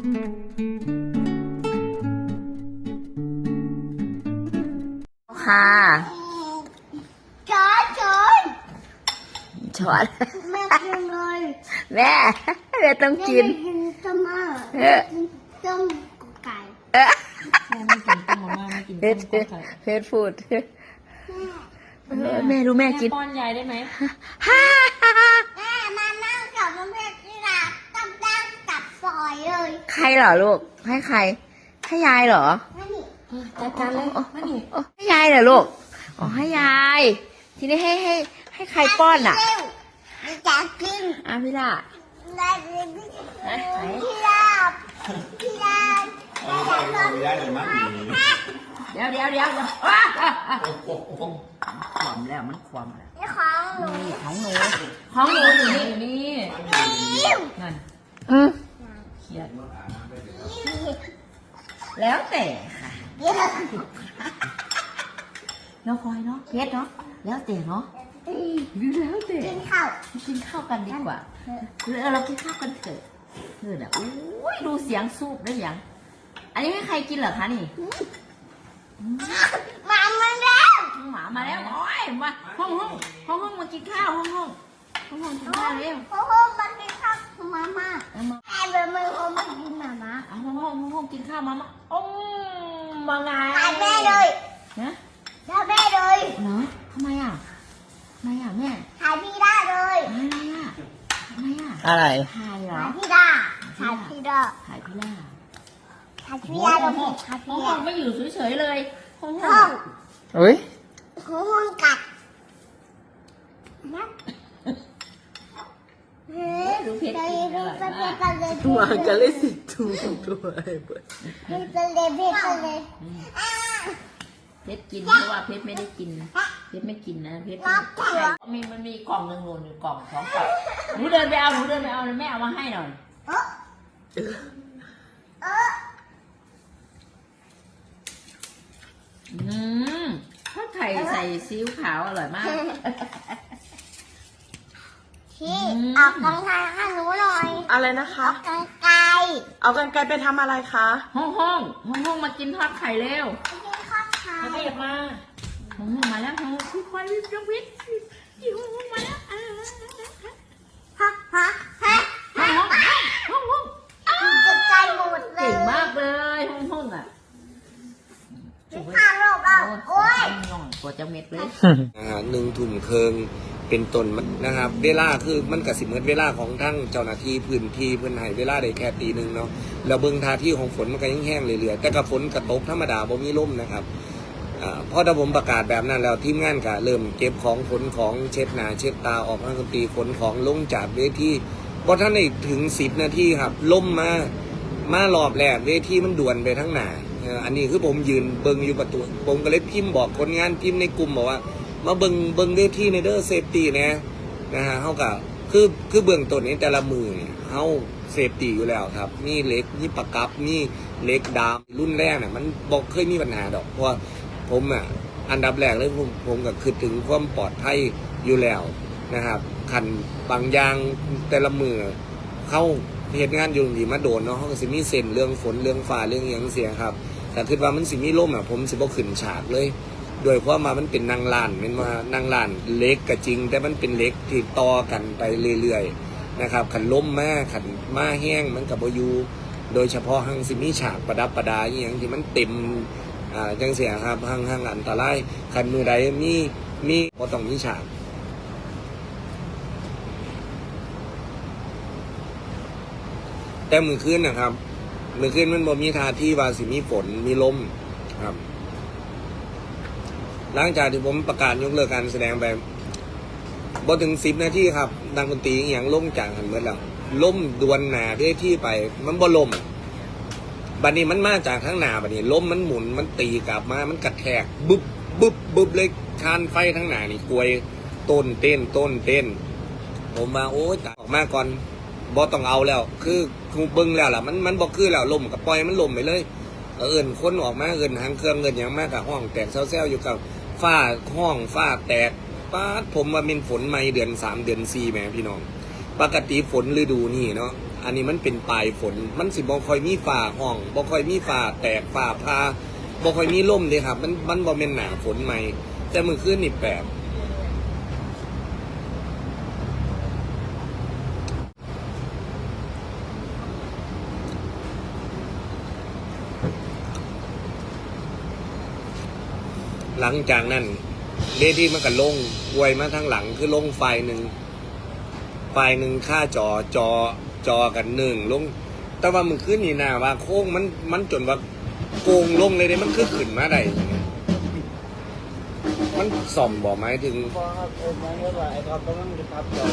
ค่ะจอจอนช้อนแม่กินเลยแม่แม่ต้องกินแม่กินต้มมาเออต้มไก่เออแม่ไม่กินต้มมาม่าไม่กินเพต้ชมรข้าวไข่เพชรพูดเออแม่ดูแม่กินป้อนยายได้ไหมฮ่าฮ่าฮ่า แม่มานั่งกับแม่ที่ร้านต้มดังกับซอยเลย ใค รเหรอลูก ให้ใคร ให้ยายเหรอนั่นนี่จัดการเลยมานี่อ๋อให้ยายเหรอลูก อ๋อให้ยาย ทีนี้ให้ให้ให้ใครป้อนอะเร็วไม่จะกินอะพี่ล่ะได้เลยพี่ไหนไหนพี่ลาบพี่ลาบเอาไปเอาไปย้ายเลยมั้งเดี๋ยวเดี๋ยวเดี๋ยวเดี๋ยวอ้าอะอะความแล้วมันความแล้วนี่ของหนูนี่ของหนู ของหนูอยู่นี่อยู่นี่ยิ้มนั่นอืมเขียดแล้วแต่ค่ะเดี๋ยวน้องพลอยเนาะเพชรเนาะ แล้วแต่เนาะแล้วแต่กินข้าวกินข้าวกันดีกว่าเออเรากินข้าวกันเถอะเออเนี่ยโอ้ยดูเสียงสูบได้ยัง อันนี้ให้ใครกินเหรอคะนี่มามันแล้วหมามาแล้วโอ้ยมาห้องห้องห้องห้องมากินข้าวห้องห้องห้องห้องกินข้าวเร็วโอ้โหมันกินข้าวมาม่าเอามา มามาโอ้มาไงถ่ายแม่เลยนะถ่ายแม่เลยเหรอทำไมอะทำไมอะแม่ถ่ายพี่ได้เลยทำไมอะทำไมอะอะไรถ่ายเหรอถ่ายพี่ได้ถ่ายพี่ได้ถ่ายพี่ล่าถ่ายพี่ได้ตรงนี้ถ่ายห้อพี่งห้ได้องไม่อยู่เฉยๆเลยห้องห้ห้อองงอุ้ยห้องกัดนะ เฮ้ยดูเพชรกินอร่อยมากไปเลยตัวกันเลยสิตัวตัวไอ้เบิดไปไปเลยไปไปเลยอ่าเพชรกินเพราะว่าเพชรไม่ได้กิน เพชรไม่กินนะเพชรมีมันมีกล่องหนึ่งโหล่นอยู่กล่องสองกล่องหนูเดินไปเอาหนูเดินไปเอาแม่เอามาให้หน่อยเออเอออืมทอดไข่ใส่ซีอิ๊วขาวอร่อยมาก พี่ออกกำลังกายให้หนูหน่อยอะไรนะอคะอกกำลังกายเอากันไกลไปทำอะไรคะ ห้องห้องห้องห้องมากินทอดไข่เร็วไปกินข้าวเช้ามาขยับมาห้องห้องมาแล้วห้องพี่ควายพี่จงวิทย์พี่ห้องห้องมาแล้วอ่าฮะฮะฮะห้องห้องห้องห้องจะใจหมดเลเก่ยงมากเลยห้องห้องอะกินข้าวโลกเอาโอ้ย น้องกว่าจะเม็ดเลย อาหารหนึ่งถุงเคิง เป็นต้นมันนะครับ เวลาคือมันกับสิเหมือนเวลาของทั้งเจ้าหน้าที่พื้นที่เพื่อนให้เวลาได้แค่ตีหนึ่งเนาะแล้วเบิ่งท่าที่ของฝนมันก็ยังแห้งเรื่อยๆแต่กับฝนกระตกธรรมดาบ่มีลมนะครับอ่าพอถ้าผมประกาศแบบนั้นแล้วทีมงานก็เริ่มเก็บของขนของเช็ดหน้าเช็ดตาออกนักดนตรีขนของลงจากเวทีพอท่านได้ถึงสิบนาทีครับล่มมามารอบแรกเวทีมันด่วนไปทั้งหนาอันนี้คือผมยืนเบิงอยู่ประตูผมก็เลยพิมพ์บอกคนงานพิมพ์ในกลุ่มบอกว่า มาเบิงเบิงเวทีในเด้อเซฟตี้นะนะฮะเขากับคือคือเบื้องต้นนี้แต่ละมือเนี่ยเขาเซฟตี้อยู่แล้วครับมีเล็กมีประกับมีเล็กดามรุ่นแรกเนี่ยมันบอกเคยมีปัญหาดอกเพราะผมอะอันดับแรกเลยผมผมก็คือถึงความปลอดภัยอยู่แล้วนะครับขันบางอย่างแต่ละมือเข้าเหตุงานอยู่ดีมาโดนเนาะเขาก็สิมีเส้นเรื่องฝนเรื่องฟ้าเรื่องอหย่างเสียครับแต่คิดว่ามันสิมีล่มอะผมสิบ่ขึ้นฉากเลย โดยเพราะมามันเป็นนางลานเป็นว่านางลานเล็กก็จริง แต่มันเป็นเล็กที่ต่อกันไปเรื่อยๆนะครับขันล้มมาขันมาแห้งมันกับบยูโดยเฉพาะหังสิมีฉากประดับประดาอย่างที่มันเต็มอ่าจังเสียครับหังหังอันตรายขันมือใดมีมีก็ต้องมีฉากแต่มือคืนนะครับ มือคืนมันบ่มีท่าที่ว่าสิมีฝนมีลมครับ หลังจากที่ผมประกาศยกเลิกการแสดงไปบ่ถึงสิบนาทีครับดังดนตรีอย่างล่มจากหันเมื่อแล้วล่มดวนหนาเวที่ไป มันบ่ลมบัดนี้มันมาจากข้างหนาบัดนี้ลมมันหมุนมันตีกลับมา มันกระแทกบึบบึบบึบเลยคานไฟทั้งหนานี่กวยต้นเต้นต้นเต้น ผมมาโอ้ยตาออกมาก่อนบ่ต้องเอาแล้ว คือคือบิ่งแล้วล่ะมันมันบ่คือแล้วลมกับปล่อยมันลมไปเลยเอิญคนออกมาเอิญหางเครื่องเอิญอย่างมากกับห้องแตกเซลๆอยู่กับ ฝ้าห้องฝ้าแตกป้าผมว่าเป็นฝนไม่เดือนสามเดือนสี่แหม่พี่น้อง ปกติฝนฤดูนี่เนาะอันนี้มันเป็นปลายฝนมันสิบ่ค่อยมีฝ่าห้องบ่ค่อยมีฝ่าแตกฝ่าพาบ่ค่อยมีลมเลยครับ มันมันบ่เป็นหนาฝนใหม่แต่มื้อคืนนี่แปลก หลังจากนั้นเวทีมันก็ลงอวยมาทางหลังคือลงไฟหนึ่งไฟหนึ่งค่าจอจอจอกันหนึ่งลง แต่ว่ามันขึ้นนี่นาว่าโค้งมันมันจนว่าโกงลงเลยเด้มันคือขึ้นมาได้มันส่อมบอกไหมายถึงพอครับเออมันก็ว่าไอ้ท็อปก็มันจะพับจอ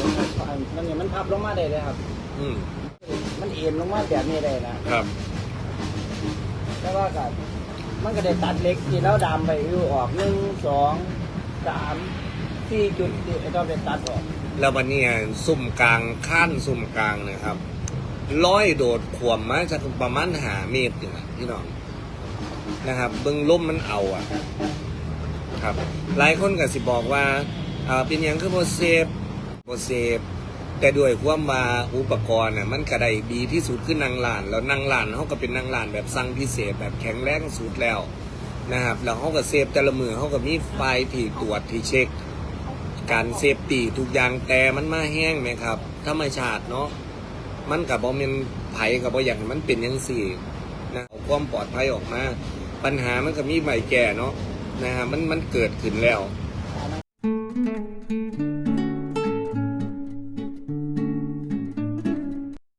มันเนี่ยมันพับลงมาได้เลยครับ อืมมันเอ็นลงมาแบบนี้ได้นะครับ แต่ว่าก็ มันก็ได้ตัดเล็กที่เราดามไปอยู่ออกหนึ่งสองสามสี่จุดที่ไอ้ท็อปได้ตัดออกแล้ววันนี้ซุ่มกลางขั้นซุ่มกลางนะครับร้อยโดดขวมมาจากประมาณหาเมตรอยู่นะพี่น้องนะครับ เบิ้งล่มมันเอาอะ ครับ หลายคนก็สิบอกว่าอ่าเป็นอย่างคือโบเซฟโบเซฟ แต่ด้วยความว่าอุปกรณ์น่ะมันก็ไดดีที่สุดคือนางลาน แล้วนางลานเขาก็เป็นนางลานแบบสั่งพิเศษแบบแข็งแรงสุดแล้วนะครับแล้วเขาก็เซฟแต่ละมือเขาก็มีไฟที่ตรวจที่เช็ค การเซฟตีทุกอย่างแต่มันมาแห้งไหมครับธรรมชาติเนาะมันกับบอมเมนไผ่กับบออย่างมันเป็นยังสี่นะเอาความปลอดภัยออกมา ปัญหามันก็มีใหม่แก่เนาะนะฮะมันมันเกิดขึ้นแล้ว